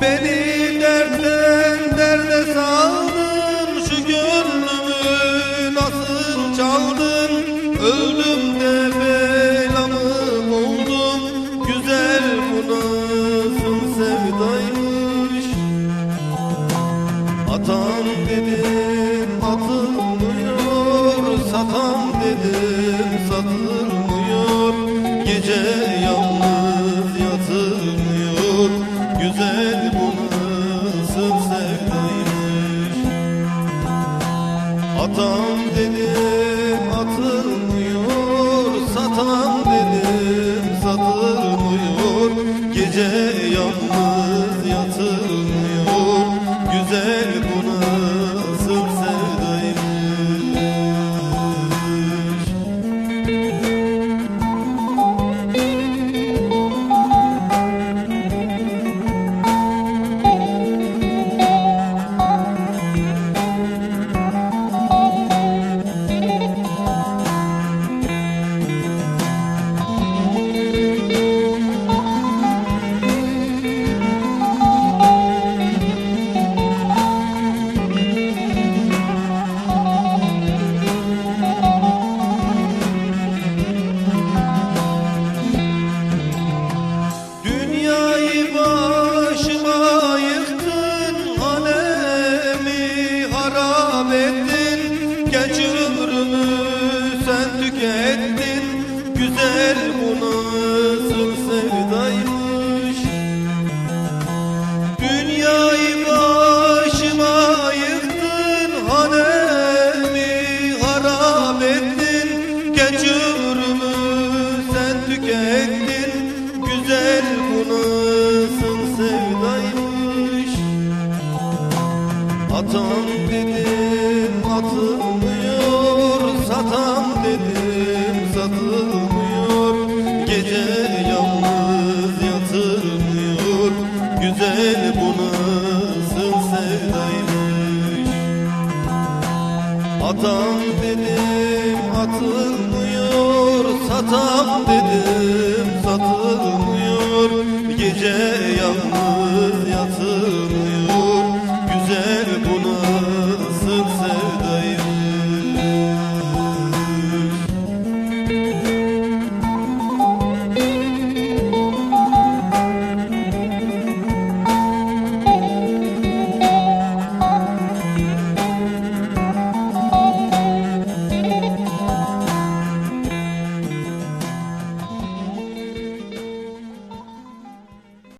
Beni dertten derde saldın Şu gönlümü nasıl çaldın? Öldüm de belamım oldum Güzel bu nasıl sevdaymış. Atam dedim atıl Atam dedim atılmıyor. Satam dedim satılmıyor. Gece yalnız harap ettin Genç ömrümü sen tükettin. Güzel bu nasıl sevdaymış. Dünyayı başıma yıktın Hanemi harap ettin. Genç ömrümü sen tükettin Güzel bu nasıl sevdaymış. Atam dedim atılmıyor Satam dedim satılmıyor. Gece yalnız yatılmıyor Güzel bu nasıl sevdaymış. Atam dedim atılmıyor. Satam dedim satılmıyor. Gece yalnız